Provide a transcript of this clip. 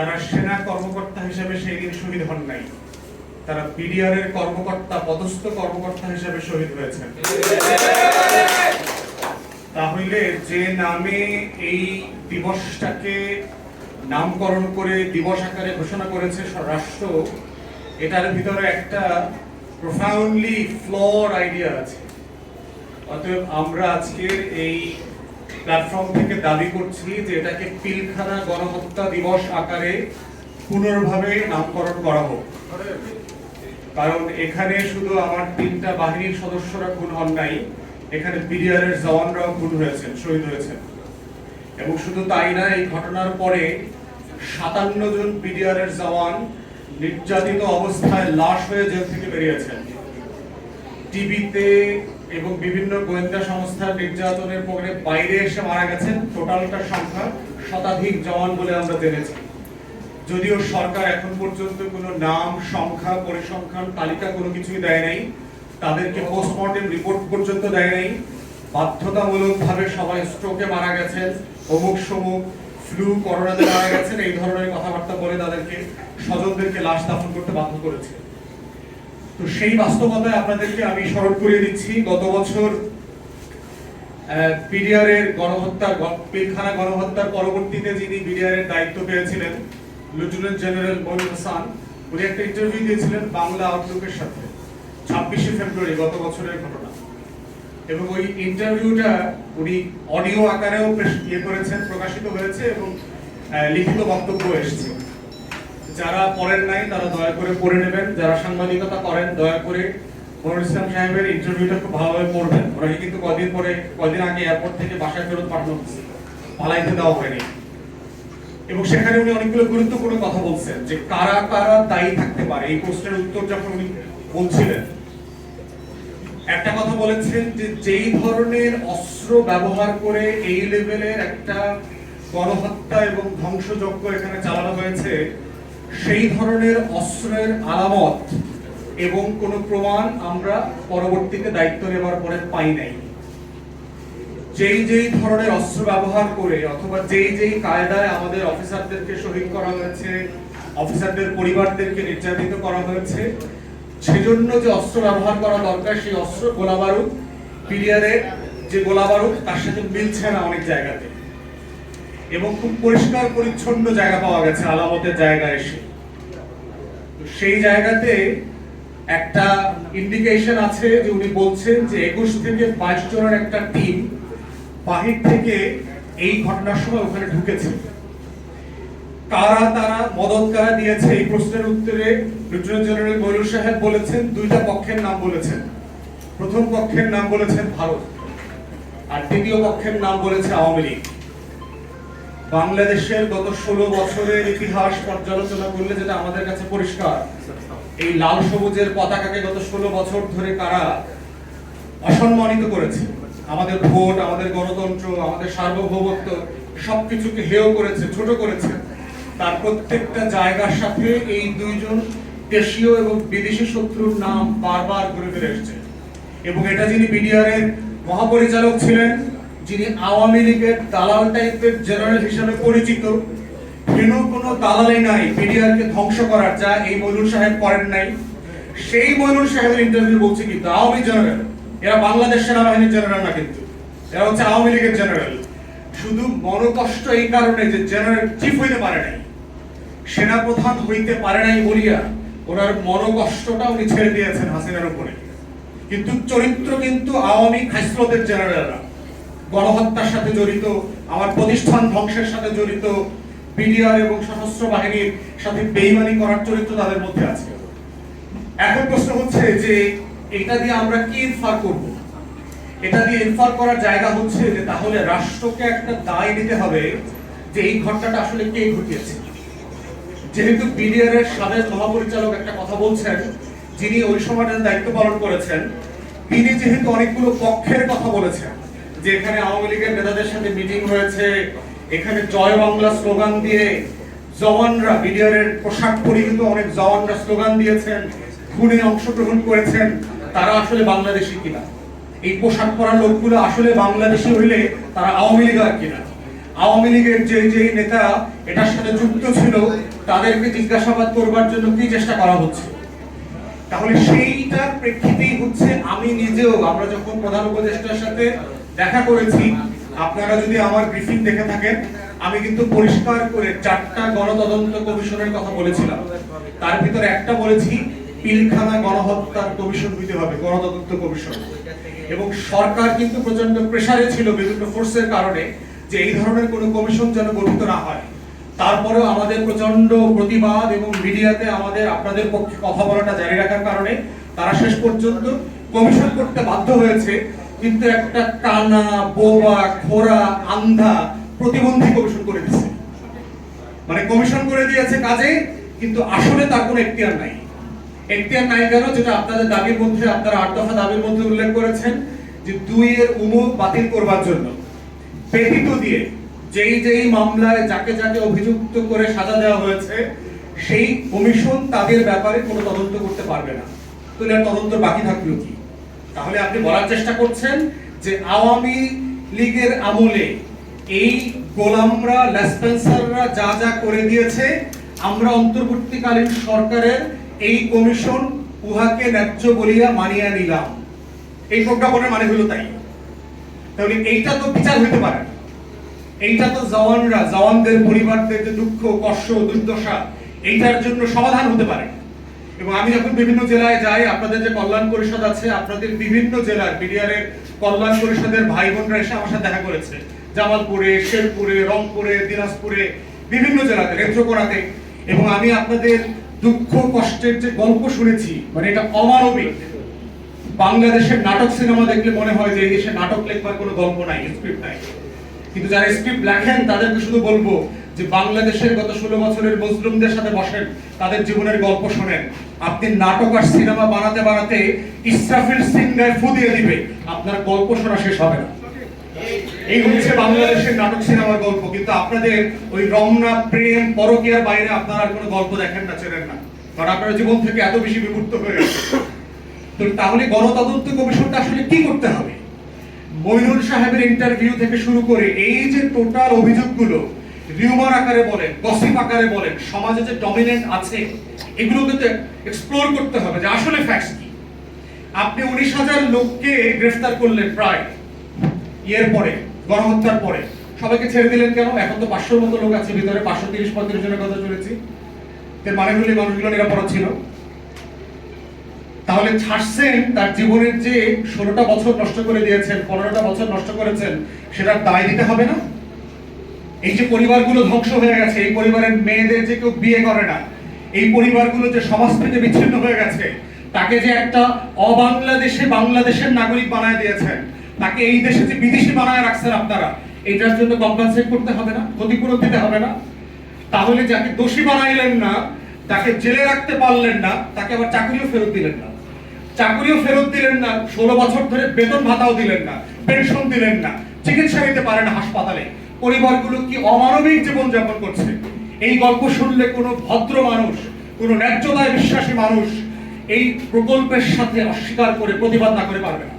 তারা সেনা কর্মকর্তা হিসেবে সেই দিন শহীদ হন নাই। তারা বিডিআর এর কর্মকর্তা, পদস্থ কর্মকর্তা হিসেবে শহীদ হয়েছেন। তাহলে যে নামে এই দিবসটাকে নামকরণ করে দিবস আকারে ঘোষণা করেছে রাষ্ট্র, এটার ভিতরে একটা প্রফাউন্ডলি ফ্লর আইডিয়া আছে। অতএব আমরা আজকের এই প্ল্যাটফর্ম থেকে দাবি করছি যে এটাকে পিলখানা গণহত্যা দিবস আকারে পুনর্ভাবে নামকরণ করা হোক। কারণ এখানে শুধু আমার তিনটা বাহিনীর সদস্যরা খুন হন নাই, এখানে বিডিআর এর জওয়ানরাও খুন হয়েছেন, শহীদ হয়েছেন। এবং শুধু তাই না, এই ঘটনার পরে সাতান্ন জন বিডিআর এর জওয়ান নির্যাতিত অবস্থায় লাশ হয়ে জেল থেকে বেরিয়েছেন। টিভিতে এবং বিভিন্ন গোয়েন্দা সংস্থার নির্যাতনের পরে বাইরে এসে মারা গেছেন টোটালটার সংখ্যা শতাধিক জওয়ান বলে আমরা জেনেছি। যদিও সরকার এখন পর্যন্ত কোনো নাম, সংখ্যা, পরিসংখ্যান, তালিকা কোনো কিছুই দেয় নাই। তাদেরকে পোস্টমর্টেম রিপোর্ট পর্যন্ত দেয় নাই। বাধ্যতামূলক ভাবে সবাই স্ট্রোকে মারা গেছেন, অমুক সমুক ফ্লু করোনাতে মারা গেছেন, এই ধরনের কথাবার্তা বলে তাদেরকে স্বজনদেরকে লাশ দাফন করতে বাধ্য করেছে। তো সেই বাস্তবতায় আপনাদেরকে আমি স্মরণ করিয়ে দিচ্ছি, গত বছর বিডিআর এর গণহত্যা পিলখানা গণহত্যার পরবর্তীতে যিনি বিডিআর এর দায়িত্ব পেয়েছিলেন লেফটেন্যান্ট জেনারেল মনির হাসান উনি একটা ইন্টারভিউ দিয়েছিলেন বাংলা আউটলুকের সাথে, ছাব্বিশে ফেব্রুয়ারি, গত বছরের ঘটনা। এবং ওই ইন্টারভিউটা উনি অডিও আকারেও ইয়ে করেছেন, প্রকাশিত হয়েছে এবং লিখিত বক্তব্য এসেছে। যারা পড়েন নাই, তারা দয়া করে পড়ে নেবেন। যারা সাংবাদিকতা করেন, দয়া করে মনির ইসলাম সাহেবের ইন্টারভিউটা খুব ভালোভাবে পড়বেন। কিন্তু কদিন পরে, কদিন আগে এয়ারপোর্ট থেকে বাসায় ফেরত পাঠানো হয়েছে পালাইতে দেওয়া হয়নি। এবং সেখানে উনি অনেকগুলো গুরুত্বপূর্ণ কথা বলছেন, যে কারা কারা দায়ী থাকতে পারে। এই প্রশ্নের উত্তর যখন উনি বলছিলেন, একটা কথা বলেছেন যে যেই ধরনের অস্ত্র ব্যবহার করে এই লেভেলের একটা গণহত্যা এবং ধ্বংসযজ্ঞ এখানে চালানো হয়েছে সেই ধরনের অস্ত্রের আলামত এবং কোনো প্রমাণ আমরা পরবর্তীতে দায়িত্ব নেবার পরে পাই নাই। যেই যেই ধরনের অস্ত্র ব্যবহার করে অথবা যেই যেই কায়দায় আমাদের অফিসারদেরকে শহীদ করা হয়েছে, অফিসারদের পরিবারদেরকে নির্যাতিত করা হয়েছে, সেজন্য যে অস্ত্র ব্যবহার করা দরকার, সেই অস্ত্র গোলা বারুদ পিরিয়ারের যে গোলা বারুদ তার সাথে মিলছে না অনেক জায়গাতে। এবং খুব পরিষ্কার, পরিচ্ছন্ন জায়গা পাওয়া গেছে, আলামতের জায়গা এসে। সেই জায়গাতে একটা ইন্ডিকেশন আছে যে উনি বলছেন যে একুশ থেকে বাইশ জনের একটা টিম বাহির থেকে এই ঘটনার সময় ওখানে ঢুকেছে। কারা তারা, মদত কারা দিয়েছে এই প্রশ্নের উত্তরে লেফটেন্যান্ট জেনারেল ময়ূর সাহেব বলেছেন, দুইটা পক্ষের নাম বলেছেন। প্রথম পক্ষের নাম বলেছেন ভারত, আর দ্বিতীয় পক্ষের নাম বলেছে আওয়ামী লীগ। বাংলাদেশের গত ষোলো বছরের ইতিহাস পর্যালোচনা করলে যেটা আমাদের কাছে পরিষ্কার, এই লাল সবুজের পতাকাকে গত ষোলো বছর ধরে কারা অসম্মানিত করেছে? আমাদের ভোট, আমাদের গণতন্ত্র, আমাদের সার্বভৌমত্ব সবকিছুকে হেয় করেছে, ছোট করেছে। তার প্রত্যেকটা জায়গার সাথে এই দুইজন দেশীয় এবং বিদেশি শত্রুর নাম বারবার ঘুরে ফিরে এসেছে। এবং এটা যিনি বিডিআর এর মহাপরিচালক ছিলেন যিনি আওয়ামী লীগের দালাল টাইপের জেনারেল হিসেবে পরিচিত, কেন কোনো দালালি নাই বিডিআর কে ধ্বংস করার যা এই মইনুল সাহেব করেন নাই। সেই মইনুল সাহেবের ইন্টারভিউ বলছে কিন্তু আওয়ামী জেনারেল এরা বাংলাদেশ সেনাবাহিনীর জেনারেল না কিন্তু, এরা হচ্ছে আওয়ামী লীগের জেনারেল শুধু মনোকষ্ট এই কারণে যে জেনারেল চিফ হইতে পারে নাই, সেনাপ্রধান হইতে পারে নাই বলিয়া ওনার মনোকষ্টটা উনি ছেড়ে দিয়েছেন হাসিনার উপরে। কিন্তু চরিত্র কিন্তু আওয়ামী খাইসলতের জেনারেলরা গণহত্যার সাথে জড়িত, আমার প্রতিষ্ঠান ধ্বংসের সাথে জড়িত, বিডিআর এবং সশস্ত্র বাহিনীর সাথে বেইমানি করার চরিত্র তাদের মধ্যে আছে। এখন প্রশ্ন হচ্ছে যে, এটা দিয়ে আমরা কি ইনফার করব? এটা দিয়ে ইনফার করার জায়গা হচ্ছে যে, তাহলে রাষ্ট্রকে একটা দায় নিতে হবে যে এই ঘটনাটা আসলে কে ঘটিয়েছে। যেহেতু বিডিআর এর সাবেক মহাপরিচালক একটা কথা বলছেন, যিনি ওই সময়টার দায়িত্ব পালন করেছেন, তিনি যেহেতু অনেকগুলো পক্ষের কথা বলেছেন যে এখানে আওয়ামী লীগের নেতাদের সাথে মিটিং হয়েছে, এখানে জয় বাংলা স্লোগান দিয়ে জওয়ানরা বিডিআর এর পোশাক পরিহিত অনেক জওয়ানরা স্লোগান দিয়েছেন, খুনে অংশগ্রহণ করেছেন, তারা আসলে বাংলাদেশি কিনা? এই পোশাক পরা লোকগুলো আসলে বাংলাদেশি হইলে তারা আওয়ামী লীগ আর কিনা? আওয়ামী লীগের যে যে নেতা এটার সাথে যুক্ত ছিল, তাদেরকে জিজ্ঞাসাবাদ করবার জন্য কি চেষ্টা করা হচ্ছে? তাহলে সেইটার প্রেক্ষিতেই হচ্ছে, আমি নিজেও, আমরা যখন প্রধান উপদেষ্টার সাথে দেখা করেছি। আপনারা যদি আমার ব্রিফিং দেখে থাকেন, আমি কিন্তু পরিষ্কার করে চারটা গণতদন্ত কমিশনের কথা বলেছিলাম। তার ভিতরে একটা বলেছি, পিলখানা গণহত্যার কমিশন দিতে হবে, গণতদন্ত কমিশন। এবং সরকার কিন্তু প্রচণ্ড প্রেসারে ছিল বিভিন্ন ফোর্সের কারণে যে এই ধরনের কোনো কমিশন যেন গঠিত না হয়। তারপরেও আমাদের প্রচণ্ড প্রতিবাদ এবং মিডিয়াতে আমাদের, আপনাদের পক্ষে কথা বলাটা জারি রাখার কারণে তারা শেষ পর্যন্ত কমিশন করতে বাধ্য হয়েছে। কিন্তু একটা কানা বোবা খোরা আন্ধা প্রতিবন্ধী কমিশন করে দিচ্ছে মানে কমিশন করে দিয়েছে কাজে, কিন্তু আসলে তার কোনো এখতিয়ার নাই। এখতিয়ার নাই কেন? যেটা আপনাদের দাবির মধ্যে, আপনারা আট দফা দাবির মধ্যে উল্লেখ করেছেন যে দুই এর উমুক বাতিল করবার জন্য। ব্যতীত দিয়ে যেই যেই মামলায় যাকে যাকে অভিযুক্ত করে সাজা দেওয়া হয়েছে, সেই কমিশন তাদের ব্যাপারে কোনো তদন্ত করতে পারবে না। আর তদন্ত বাকি থাকল কি? তাহলে আপনি বলার চেষ্টা করছেন যে আওয়ামী লীগের আমলে এই গোলামরা, লেসপেন্সাররা যা যা করে দিয়েছে, আমরা অন্তর্বর্তীকালীন সরকারের এই কমিশন উহাকে ন্যায্য বলিয়া মানিয়া নিলাম। এই প্রজ্ঞাপনের মানে হলো তাই। তাহলে এইটা তো বিচার হইতে পারে। এইটা তো জওয়ানরা, জওয়ানদের পরিবারদের যে দুঃখ, কষ্ট, দুর্দশা, এইটার জন্য সমাধান হতে পারে। এবং আমি যখন বিভিন্ন জেলায় যাই, আপনাদের যে কল্যাণ পরিষদ আছে, আপনাদের বিভিন্ন জেলার বিডিআরের কল্যাণ পরিষদের ভাই বোনরা এসে আমার সাথে দেখা করেছে। জামালপুরে, শেরপুরে, রংপুরে, দিনাজপুরে, বিভিন্ন জেলাতে নেত্রকোনাতে এবং আমি আপনাদের দুঃখ, কষ্টের যে গল্প শুনেছি মানে এটা অমানবিক। বাংলাদেশের নাটক সিনেমা দেখলে মনে হয় যে এই দেশে নাটক লেখবার কোনো গল্প নাই, স্ক্রিপ্ট নাই। কিন্তু যারা স্ক্রিপ্ট লেখেন, তাদেরকে শুধু বলব যে বাংলাদেশের গত ষোলো বছরের মজলুমদের সাথে বসেন, তাদের জীবনের গল্প শোনেন। আপনি নাটক আর সিনেমা বানাতে বানাতে ইসরাফিল সিংহায় ফু দিয়ে দিবে। আপনার গল্প শোনা শেষ হবে না। এই হচ্ছে বাংলাদেশের নাটক সিনেমার গল্প। কিন্তু আপনাদের ওই রমনা, প্রেম, পরকীয়ার বাইরে আপনারা আর কোনো গল্প দেখেন না, চেনেন না। কারণ আপনারা জীবন থেকে এত বেশি বিমূর্ত হয়ে গেছে। তো তাহলে গণতদন্ত কমিশনটা আসলে কি করতে হবে? মইনুল সাহেবের ইন্টারভিউ থেকে শুরু করে এই যে টোটাল অভিযোগগুলো রিউমার আকারে বলেন গসিপ আকারে বলেন, সমাজে যে ডমিনেন্ট আছে, এগুলোকে এক্সপ্লোর করতে হবে যে আসলে ফ্যাক্টস কি। আপনি উনিশ হাজার লোককে গ্রেফতার করলেন প্রায়, ইয়ের পরে, গণহত্যার পরে। সবাইকে ছেড়ে দিলেন কেন? এখন তো পাঁচশোর মতো লোক আছে, ভিতরে পাঁচশো তিরিশ পঁয়ত্রিশ জনের কথা শুনেছি। এর মানে হলে মানুষগুলো নিরাপরাধ ছিল। তাহলে ছাড়ছেন তার জীবনের যে ষোলোটা বছর নষ্ট করে দিয়েছেন, পনেরোটা বছর নষ্ট করেছেন, সেটার দায় দিতে হবে না? এই যে পরিবারগুলো ধ্বংস হয়ে গেছে, এই পরিবারের মেয়েদের যে কেউ বিয়ে করে না, এই পরিবারগুলো যে সমাজ থেকে বিচ্ছিন্ন হয়ে গেছে, তাকে যে একটা অবাংলাদেশে বাংলাদেশের নাগরিক বানায় দিয়েছেন, তাকে এই দেশে যে বিদেশি বানায় রাখছেন আপনারা, এটার জন্য কম্পেনসেট করতে হবে না, ক্ষতিপূরণ দিতে হবে না। তাহলে যাকে দোষী বানাইলেন না, তাকে জেলে রাখতে পারলেন না, তাকে আবার চাকরিও ফেরত দিলেন না। চাকরিও ফেরত দিলেন না, ষোলো বছর ধরে বেতন ভাতাও দিলেন না, পেনশন দিলেন না, চিকিৎসা নিতে পারেন হাসপাতালে। পরিবারগুলো কি অমানবিক জীবন যাপন করছে? এই গল্প শুনলে কোনো ভদ্র মানুষ, কোনো ন্যায্যতায় বিশ্বাসী মানুষ এই প্রকল্পের সাথে অস্বীকার করে প্রতিবাদ না করে পারবে না।